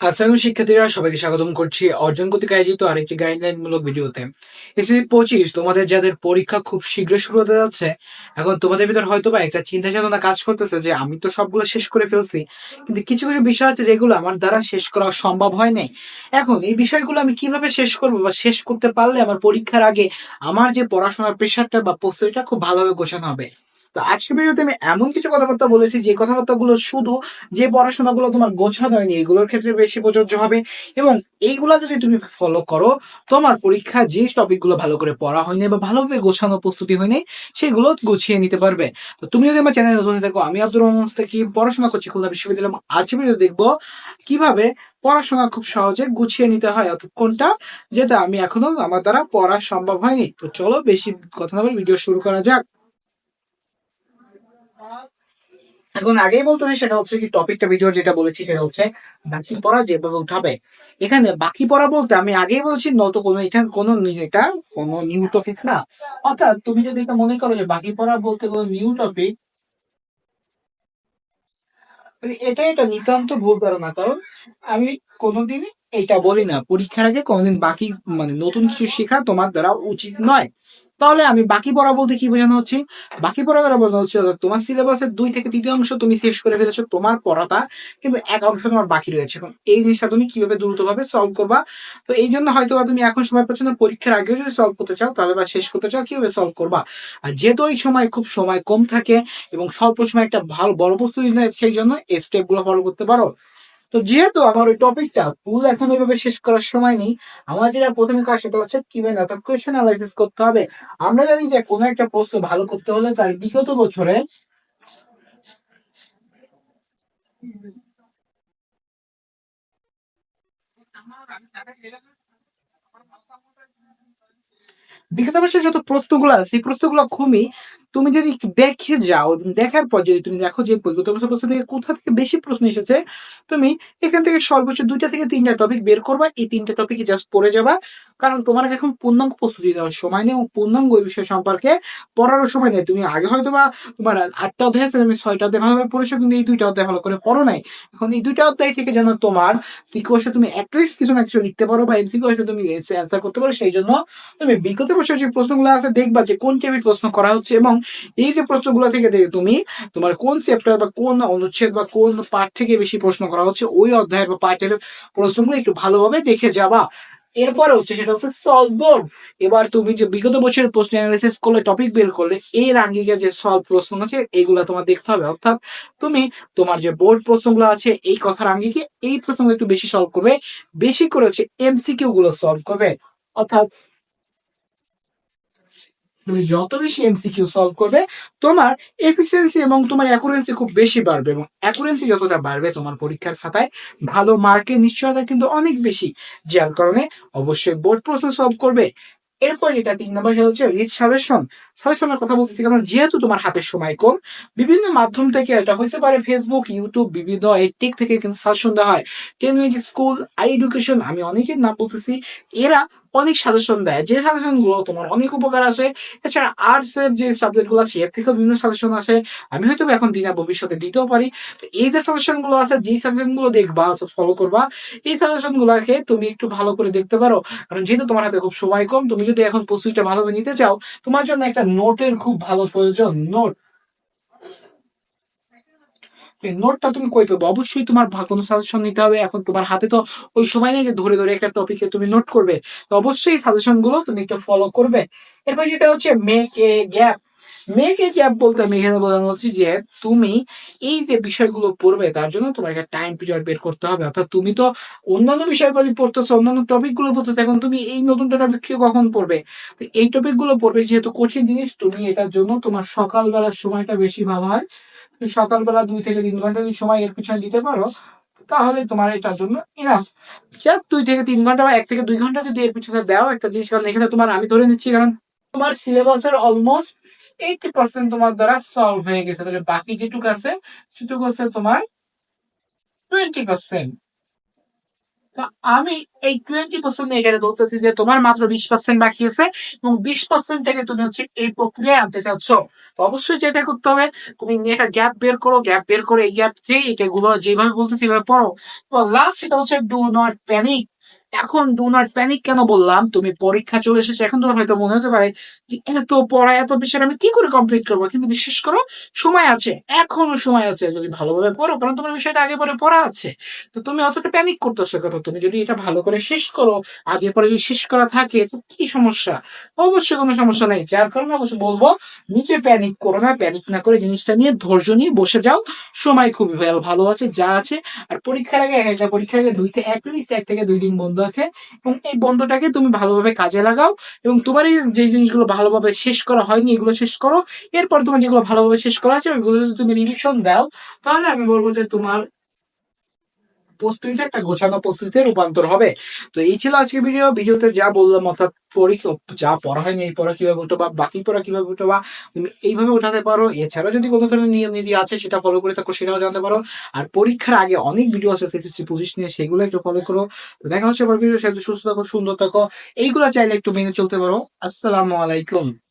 আসসালাম শিক্ষার্থীরা, সবাইকে স্বাগতম করছি অর্জন গতিক আয়োজিত আরেকটি গাইডলাইন মূলক ভিডিওতে। এসএসসি পঁচিশ, তোমাদের যাদের পরীক্ষা খুব শীঘ্র শুরু হতে যাচ্ছে, এখন তোমাদের ভিতর হয়তো বা একটা চিন্তা চেতনা কাজ করতেছে যে, আমি তো সবগুলো শেষ করে ফেলছি। কিন্তু কিছু কিছু বিষয় আছে যেগুলো আমার দ্বারা শেষ করা সম্ভব হয় নাই। এখন এই বিষয়গুলো আমি কীভাবে শেষ করব বা শেষ করতে পারলে আমার পরীক্ষার আগে আমার যে পড়াশোনার প্রেশারটা বা প্রস্তুতিটা খুব ভালোভাবে গোছানো হবে? তো আজকে ভিডিওতে আমি এমন কিছু কথাবার্তা বলেছি যে কথাবার্তাগুলো শুধু যে পড়াশোনাগুলো তোমার গোছানো হয়নি, এগুলোর ক্ষেত্রে বেশি প্রযোজ্য হবে এবং এইগুলা যদি তুমি ফলো করো, তোমার পরীক্ষা যে টপিকগুলো ভালো করে পড়া হয়নি বা ভালোভাবে গোছানো প্রস্তুতি হয়নি, সেগুলো গুছিয়ে নিতে পারবে। তো তুমি যদি আমার চ্যানেলে নতুন থাকো, আমি আব্দুর রহমান কি, পড়াশোনা করছি খুলনা বিশ্ববিদ্যালয় আজকে ভিডিও দেখব কীভাবে পড়াশোনা খুব সহজে গুছিয়ে নিতে হয়, অর্থাৎ কোনটা যেটা আমি এখনও আমার দ্বারা পড়া সম্ভব হয়নি। তো চলো বেশি কথা না বলে ভিডিও শুরু করা যাক। এখন আগেই বলতে হয় সেটা হচ্ছে কি টপিকটা ভিডিও যেটা বলেছি সেটা হচ্ছে বাকি পড়া যেভাবে উঠাবে। এখানে বাকি পড়া বলতে আমি আগেই বলছি, নত কোনো এখানে কোনো এটা কোনো নিউ টপিক না। অর্থাৎ তুমি যদি এটা মনে করো যে বাকি পড়া বলতে কোনো নিউ টপিক এটা এটা নিতান্ত ভুল ধারণা, কারণ আমি কোনোদিনই এটা বলি না। পরীক্ষার আগে কোনোদিন বাকি মানে নতুন কিছু শেখা তোমার দ্বারা উচিত নয়। তাহলে আমি বাকি পড়া বলতে কি বোঝানো হচ্ছে? বাকি পড়া দ্বারা বোঝানো হচ্ছে তোমার সিলেবাসের দুই থেকে তৃতীয় অংশ তুমি শেষ করে ফেলেছো তোমার পড়াটা, কিন্তু এক অংশ তোমার বাকি রয়েছে। এখন এই জিনিসটা তুমি কীভাবে দ্রুতভাবে সলভ করবা? তো এই জন্য হয়তো তুমি এখন সময় পাচ্ছ না, পরীক্ষার আগেও যদি সলভ করতে চাও, তাহলে বা শেষ করতে চাও, কীভাবে সলভ করবা? আর যেহেতু এই সময় খুব সময় কম থাকে এবং স্বল্প সময় একটা ভালো বড় প্রস্তুতি নেয়, সেই জন্য এই স্টেপগুলো ফলো করতে পারো। তো যেহেতু আমার ওই টপিকটা ফুল এখন ওইভাবে শেষ করার সময় নেই, আমার যেটা প্রথমে কাজ সেটা হচ্ছে কীভাবে অর্থাৎ কোয়েশ্চেন অ্যানালাইসিস করতে হবে। আমরা জানি যে কোনো একটা প্রশ্ন ভালো করতে হলে তার বিগত বছরে বিগত বছর যত প্রশ্নগুলো আছে, সেই প্রশ্নগুলো খুবই তুমি যদি দেখে যাও এবং দেখার পর যদি তুমি দেখো যে বিগত বছর প্রশ্ন থেকে কোথা থেকে বেশি প্রশ্ন এসেছে, তুমি এখান থেকে সর্বোচ্চ দুইটা থেকে তিনটা টপিক বের করবা, এই তিনটা টপিকে জাস্ট পড়ে যাবা। কারণ তোমার এখন পূর্ণাঙ্গ প্রস্তুতি নেওয়ার সময় নেই এবং পূর্ণাঙ্গ ওই বিষয় সম্পর্কে পড়ারও সময় নেই। তুমি আগে হয়তো বা তোমার আটটা অধ্যায় আছে, তুমি ছয়টা অধ্যায় ভালোভাবে পড়েছো, কিন্তু এই দুইটা অধ্যায় ভালো করে পড়ো নাই। এখন এই দুইটা অধ্যায় থেকে যেন তোমার সিকোয়েশে তুমি অ্যাটলিস্ট কিছু না কিছু লিখতে পারো বা সিকোয়েশে তুমি অ্যান্সার করতে পারো, সেই জন্য তুমি বিগত বছর যে প্রশ্নগুলো আছে, দেখবা যে কোন টাইপের প্রশ্ন করা হচ্ছে এবং এই যে প্রশ্নগুলো থেকে তুমি তোমার কোন চ্যাপ্টার বা কোন অনুচ্ছেদ বা কোন পাঠ থেকে বেশি প্রশ্ন করা হচ্ছে, ওই অধ্যায়ের বা পাঠের প্রশ্নগুলো একটু ভালোভাবে দেখে যাবা। এরপরে হচ্ছে সেটা হচ্ছে সলভ বোর্ড এবার তুমি যে বিগত বছরের প্রশ্ন অ্যানালিসিস করলে টপিক বের করলে, এর আঙ্গিকে যে সলভ প্রশ্ন আছে, এগুলো তোমার দেখতে হবে। অর্থাৎ তুমি তোমার যে বোর্ড প্রশ্নগুলো আছে, এই কথার আঙ্গিকে এই প্রশ্নগুলো একটু বেশি সলভ করবে। বেশি করে হচ্ছে এমসিকিউ গুলো সলভ করবে। অর্থাৎ তুমি যত বেশি এমসিকিউ সলভ করবে, তোমার এফিসিয়েন্সি এবং তোমার অ্যাকুরেন্সি খুব বেশি বাড়বে এবং অ্যাকুরেন্সি যতটা বাড়বে তোমার পরীক্ষার খাতায় ভালো মার্কের নিশ্চয়তা কিন্তু অনেক বেশি। যার কারণে অবশ্যই বোর্ড প্রশ্ন সলভ করবে। এরপর যেটা তিন নম্বর হচ্ছে রিচ সাজেশন সাজেশনের কথা বলতেছি কারণ যেহেতু তোমার হাতের সময় কম, বিভিন্ন মাধ্যম থেকে এটা হতে পারে ফেসবুক ইউটিউব বিভিন্ন এটিক থেকে কিন্তু সাজেশন দেওয়া হয়। টেকনোলজি স্কুল আই এডুকেশন আমি অনেকের নাম বলতেছি। এরা অনেক সাজেশন দেয়। যে সাজেশনগুলো তোমার অনেক উপকার আছে, এছাড়া আর্টস এর যে সাবজেক্টগুলো আছে, এর থেকেও বিভিন্ন সাজেশন আছে আমি হয়তো এখন দিনা ভবিষ্যতে দিতেও পারি। তো এই যে সাজেশনগুলো আছে যে সাজেশনগুলো দেখবা ফলো করবা, এই সাজেশন গুলাকে তুমি একটু ভালো করে দেখতে পারো। কারণ যেহেতু তোমার হাতে খুব সময় কম, তুমি যদি এখন প্রস্তুতিটা ভালোভাবে নিতে চাও, তোমার জন্য একটা নোটের খুব ভালো প্রয়োজন। নোট নোটটা তুমি কই পাবে? অবশ্যই তোমার কোনো সাজেশন নিতে হবে। এখন তোমার হাতে তো ওই সময় নেই যে ধরে ধরে একটা টপিকে তুমি নোট করবে। তো অবশ্যই সাজেশনগুলো তুমি একটু ফলো করবে। এরপর যেটা হচ্ছে make a gap a gap বলতে আমি এখানে বোঝানো হচ্ছে যে তুমি এই যে বিষয়গুলো পড়বে, তার জন্য তোমার একটা টাইম পিরিয়ড বের করতে হবে। অর্থাৎ তুমি তো অন্যান্য বিষয়গুলি পড়তেছো, অন্যান্য টপিকগুলো পড়তেছো, এখন তুমি এই নতুন টপিক কখন পড়বে? তো এই টপিকগুলো পড়বে যেহেতু কঠিন জিনিস, তুমি এটার জন্য তোমার সকালবেলার সময়টা বেশি ভালো হয়। সকালবেলা দুই থেকে তিন ঘণ্টা যদি সময় এর পিছনে দিতে পারো, তাহলে তোমার এটার জন্য ইনাফ জাস্ট দুই থেকে তিন ঘণ্টা বা এক থেকে দুই ঘণ্টা যদি এর পিছনে দাও একটা জিনিস, কারণ এখানে তোমার আমি ধরে নিচ্ছি, কারণ তোমার সিলেবাসের অলমোস্ট এইটি পার্সেন্ট তোমার দ্বারা সলভ হয়ে গেছে। তাহলে বাকি যেটুকু আছে, সেটুকু হচ্ছে তোমার টোয়েন্টি পার্সেন্ট আমি এই টোয়েন্টি পার্সেন্ট এখানে বলতেছি যে তোমার মাত্র বিশ পার্সেন্ট বাকি আছে এবং বিশ পার্সেন্ট থেকে তুমি হচ্ছে এই প্রক্রিয়ায় আনতে চাচ্ছ। অবশ্যই যেটা করতে হবে, তুমি একটা গ্যাপ বের করো গ্যাপ বের করে এই গ্যাপ থেকে এটা গুলো যেভাবে বলতেছি সেভাবে পড়ো। তো লাস্ট সেটা হচ্ছে ডু নট প্যানিক এখন ডু প্যানিক কেন বললাম? তুমি পরীক্ষা চলে এসেছে, এখন তোমার হয়তো মনে হতে পারে যে এত পড়া, এত বিষয় আমি কি করে কমপ্লিট করব? কিন্তু বিশ্বাস করো, সময় আছে, এখনও সময় আছে যদি ভালোভাবে পড়ো, কারণ তোমার বিষয়টা আগে পরে পড়া আছে। তো তুমি অতটা প্যানিক করতেছো কেন? তুমি যদি এটা ভালো করে শেষ করো, আগে পরে যদি শেষ করা থাকে, তো কি সমস্যা? অবশ্যই কোনো সমস্যা নেই, যার কারণে অবশ্যই বলব নিচে প্যানিক করো না প্যানিক না করে জিনিসটা নিয়ে ধৈর্য নিয়ে বসে যাও। সময় খুবই ভালো আছে, যা আছে, আর পরীক্ষার আগে পরীক্ষার আগে দুই থেকে এক থেকে দুই দিন বন্ধ আছে এবং এই বন্ধটাকে তুমি ভালোভাবে কাজে লাগাও এবং তোমার যে জিনিসগুলো ভালোভাবে শেষ করা হয়নি, এগুলো শেষ করো। এরপর তোমার যেগুলো ভালোভাবে শেষ করা আছে ওইগুলো যদি তুমি রিভিশন দাও, তাহলে আমি বলব যে তোমার প্রস্তুতিটা একটা গোছানো প্রস্তুতিতে রূপান্তর হবে। তো এই ছিল আজকে ভিডিও ভিডিওতে যা বললাম, অর্থাৎ পরীক্ষা যা পড়া হয়নি, এই পড়া কীভাবে উঠো বা বাকি পড়া কীভাবে উঠো বা তুমি এইভাবে উঠাতে পারো। এছাড়াও যদি কোনো ধরনের নিয়ম নীতি আছে, সেটা ফলো করে থাকো, সেটাও জানতে পারো। আর পরীক্ষার আগে অনেক ভিডিও আছে সিসিসি পঁচিশ নিয়ে, সেগুলো একটু ফলো করো। দেখা হচ্ছে আবার ভিডিও সাথে। সুস্থ থাকো, সুন্দর থাকো। এইগুলো চাইলে একটু মেনে চলতে পারো। আসসালামু আলাইকুম।